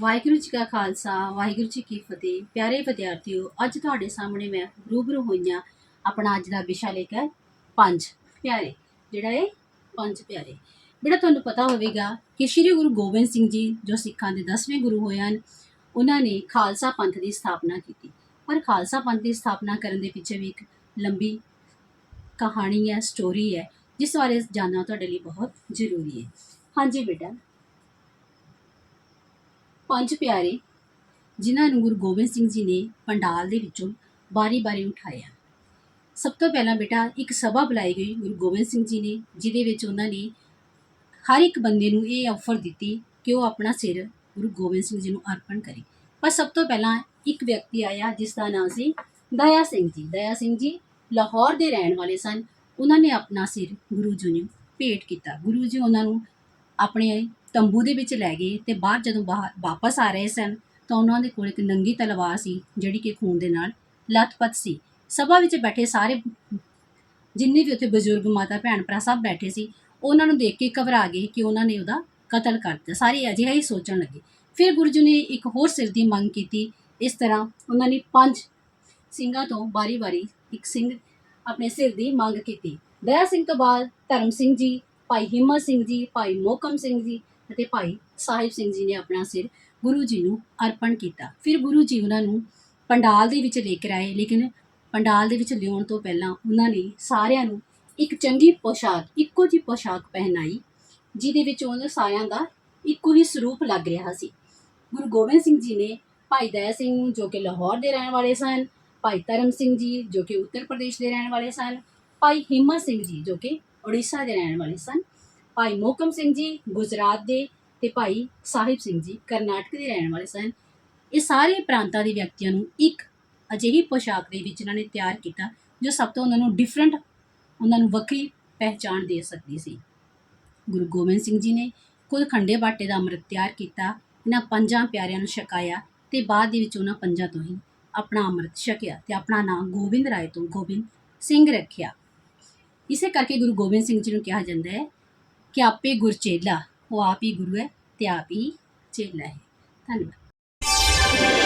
ਵਾਹਿਗੁਰੂ ਜੀ ਕਾ ਖਾਲਸਾ, ਵਾਹਿਗੁਰੂ ਜੀ ਕੀ ਫਤਿਹ। ਪਿਆਰੇ ਵਿਦਿਆਰਥੀਓ, ਅੱਜ ਤੁਹਾਡੇ ਸਾਹਮਣੇ ਮੈਂ ਰੂਬਰੂ ਹੋਈਆਂ ਆਪਣਾ ਅੱਜ ਦਾ ਵਿਸ਼ਾ ਲੈ ਕੇ ਪੰਜ ਪਿਆਰੇ। ਜਿਹੜਾ ਇਹ ਪੰਜ ਪਿਆਰੇ। ਬੇਟਾ ਤੁਹਾਨੂੰ ਪਤਾ ਹੋਵੇਗਾ ਕਿ ਸ੍ਰੀ ਗੁਰੂ ਗੋਬਿੰਦ ਸਿੰਘ ਜੀ, ਜੋ ਸਿੱਖਾਂ ਦੇ 10ਵੇਂ ਗੁਰੂ ਹੋਏ ਹਨ, ਉਹਨਾਂ ਨੇ ਖਾਲਸਾ ਪੰਥ ਦੀ ਸਥਾਪਨਾ ਕੀਤੀ। ਪਰ ਖਾਲਸਾ ਪੰਥ ਦੀ ਸਥਾਪਨਾ ਕਰਨ ਦੇ ਪਿੱਛੇ ਵੀ ਇੱਕ ਲੰਬੀ ਕਹਾਣੀ ਹੈ ਸਟੋਰੀ ਹੈ, ਜਿਸ ਬਾਰੇ ਜਾਣਨਾ ਤੁਹਾਡੇ ਲਈ ਬਹੁਤ ਜ਼ਰੂਰੀ ਹੈ। ਹਾਂਜੀ ਬੇਟਾ ਪੰਜ ਪਿਆਰੇ, ਜਿਨ੍ਹਾਂ ਨੂੰ ਗੁਰੂ ਗੋਬਿੰਦ ਸਿੰਘ ਜੀ ਨੇ ਪੰਡਾਲ ਦੇ ਵਿੱਚੋਂ ਬਾਰੀ-ਬਾਰੀ ਉਠਾਇਆ। ਸਭ ਤੋਂ ਪਹਿਲਾਂ ਬੇਟਾ, ਇੱਕ ਸਭਾ ਬੁਲਾਈ ਗਈ ਗੁਰੂ ਗੋਬਿੰਦ ਸਿੰਘ ਜੀ ਨੇ, ਜਿਹਦੇ ਵਿੱਚ ਉਹਨਾਂ ਨੇ ਹਰ ਇੱਕ ਬੰਦੇ ਨੂੰ ਇਹ ਆਫਰ ਦਿੱਤੀ ਕਿ ਉਹ ਆਪਣਾ ਸਿਰ ਗੁਰੂ ਗੋਬਿੰਦ ਸਿੰਘ ਜੀ ਨੂੰ ਅਰਪਣ ਕਰੇ। ਪਰ ਸਭ ਤੋਂ ਪਹਿਲਾਂ ਇੱਕ ਵਿਅਕਤੀ ਆਇਆ, ਜਿਸ ਦਾ ਨਾਮ ਸੀ ਦਇਆ ਸਿੰਘ ਜੀ। ਦਇਆ ਸਿੰਘ ਜੀ ਲਾਹੌਰ ਦੇ ਰਹਿਣ ਵਾਲੇ ਸਨ। ਉਹਨਾਂ ਨੇ ਆਪਣਾ ਸਿਰ ਗੁਰੂ ਜੀ ਨੂੰ ਭੇਟ ਕੀਤਾ। ਗੁਰੂ ਜੀ ਉਹਨਾਂ ਨੂੰ ਆਪਣੇ ਤੰਬੂ ਦੇ ਵਿੱਚ ਲੈ ਗਏ ਤੇ ਬਾਹਰ ਜਦੋਂ ਬਾਹਰ ਵਾਪਸ ਆ ਰਹੇ ਸਨ ਤਾਂ ਉਹਨਾਂ ਦੇ ਕੋਲ ਇੱਕ ਨੰਗੀ ਤਲਵਾਰ ਸੀ, ਜਿਹੜੀ ਕਿ ਖੂਨ ਦੇ ਨਾਲ ਲੱਥਪੱਥ ਸੀ। ਸਭਾ ਵਿੱਚ ਬੈਠੇ ਸਾਰੇ ਜਿੰਨੇ ਵੀ ਉੱਥੇ ਬਜ਼ੁਰਗ ਮਾਤਾ, ਭੈਣ ਭਰਾ ਸਭ ਬੈਠੇ ਸੀ, ਉਹਨਾਂ ਨੂੰ ਦੇਖ ਕੇ ਘਬਰਾ ਗਏ ਕਿ ਉਹਨਾਂ ਨੇ ਉਹਦਾ ਕਤਲ ਕਰ ਦਿੱਤਾ। ਸਾਰੇ ਅਜਿਹਾ ਹੀ ਸੋਚਣ ਲੱਗੇ। ਫਿਰ ਗੁਰੂ ਜੀ ਨੇ ਇੱਕ ਹੋਰ ਸਿਰ ਦੀ ਮੰਗ ਕੀਤੀ। ਇਸ ਤਰ੍ਹਾਂ ਉਹਨਾਂ ਨੇ ਪੰਜ ਸਿੰਘਾਂ ਤੋਂ ਬਾਰੀ-ਬਾਰੀ ਇੱਕ ਸਿੰਘ ਆਪਣੇ ਸਿਰ ਦੀ ਮੰਗ ਕੀਤੀ। ਦਇਆ ਸਿੰਘ ਤੋਂ ਬਾਅਦ ਧਰਮ ਸਿੰਘ ਜੀ, ਭਾਈ ਹਿੰਮਤ ਸਿੰਘ ਜੀ, ਭਾਈ ਮੋਕਮ ਸਿੰਘ ਜੀ ਅਤੇ ਭਾਈ ਸਾਹਿਬ ਸਿੰਘ ਜੀ ਨੇ ਆਪਣਾ ਸਿਰ ਗੁਰੂ ਜੀ ਨੂੰ ਅਰਪਣ ਕੀਤਾ। ਫਿਰ ਗੁਰੂ ਜੀ ਉਹਨਾਂ ਨੂੰ ਪੰਡਾਲ ਦੇ ਵਿੱਚ ਲੈ ਕੇ ਆਏ, ਲੇਕਿਨ ਪੰਡਾਲ ਦੇ ਵਿੱਚ ਲਿਆਉਣ ਤੋਂ ਪਹਿਲਾਂ ਉਹਨਾਂ ਨੇ ਸਾਰਿਆਂ ਨੂੰ ਇੱਕ ਚੰਗੀ ਪੋਸ਼ਾਕ, ਇੱਕੋ ਜਿਹੀ ਪੋਸ਼ਾਕ ਪਹਿਨਾਈ, ਜਿਹਦੇ ਵਿੱਚ ਉਹਨਾਂ ਸਾਰਿਆਂ ਦਾ ਇੱਕੋ ਹੀ ਸਰੂਪ ਲੱਗ ਰਿਹਾ ਸੀ। ਗੁਰੂ ਗੋਬਿੰਦ ਸਿੰਘ ਜੀ ਨੇ ਭਾਈ ਦਇਆ ਸਿੰਘ, ਜੋ ਕਿ ਲਾਹੌਰ ਦੇ ਰਹਿਣ ਵਾਲੇ ਸਨ, ਭਾਈ ਧਰਮ ਸਿੰਘ ਜੀ, ਜੋ ਕਿ ਉੱਤਰ ਪ੍ਰਦੇਸ਼ ਦੇ ਰਹਿਣ ਵਾਲੇ ਸਨ, ਭਾਈ ਹਿੰਮਤ ਸਿੰਘ ਜੀ, ਜੋ ਕਿ ਉੜੀਸਾ ਦੇ ਰਹਿਣ ਵਾਲੇ ਸਨ ਭਾਈ ਮੋਹਕਮ ਸਿੰਘ ਜੀ, ਗੁਜਰਾਤ ਦੇ ਤੇ ਭਾਈ ਸਾਹਿਬ ਸਿੰਘ ਜੀ, ਕਰਨਾਟਕ ਦੇ ਰਹਿਣ ਵਾਲੇ ਸਨ। ਇਹ ਸਾਰੇ ਪ੍ਰਾਂਤਾਂ ਦੇ ਵਿਅਕਤੀਆਂ ਨੂੰ ਇੱਕ ਅਜਿਹੀ ਪੋਸ਼ਾਕ ਦੇ ਵਿੱਚ ਇਹਨਾਂ ਨੇ ਤਿਆਰ ਕੀਤਾ, ਜੋ ਸਭ ਤੋਂ ਉਹਨਾਂ ਨੂੰ ਡਿਫਰੈਂਟ ਉਹਨਾਂ ਨੂੰ ਵੱਖਰੀ ਪਹਿਚਾਣ ਦੇ ਸਕਦੀ ਸੀ। ਗੁਰੂ ਗੋਬਿੰਦ ਸਿੰਘ ਜੀ ਨੇ ਖੁਦ ਖੰਡੇ ਬਾਟੇ ਦਾ ਅੰਮ੍ਰਿਤ ਤਿਆਰ ਕੀਤਾ, ਇਹਨਾਂ ਪੰਜਾਂ ਪਿਆਰਿਆਂ ਨੂੰ ਛਕਾਇਆ ਤੇ ਬਾਅਦ ਦੇ ਵਿੱਚ ਉਹਨਾਂ ਪੰਜਾਂ ਤੋਂ ਹੀ ਆਪਣਾ ਅੰਮ੍ਰਿਤ ਛਕਿਆ ਤੇ ਆਪਣਾ ਨਾਮ ਗੋਬਿੰਦ ਰਾਏ ਤੋਂ ਗੋਬਿੰਦ ਸਿੰਘ ਰੱਖਿਆ। ਇਸੇ ਕਰਕੇ ਗੁਰੂ ਗੋਬਿੰਦ ਸਿੰਘ ਜੀ ਨੂੰ ਕਿਹਾ ਜਾਂਦਾ ਹੈ ਕਿ ਆਪੇ ਗੁਰਚੇਲਾ ਉਹ ਆਪ ਹੀ ਗੁਰੂ ਹੈ ਤੇ ਆਪ ਹੀ ਚੇਲਾ ਹੈ। ਧੰਨਵਾਦ।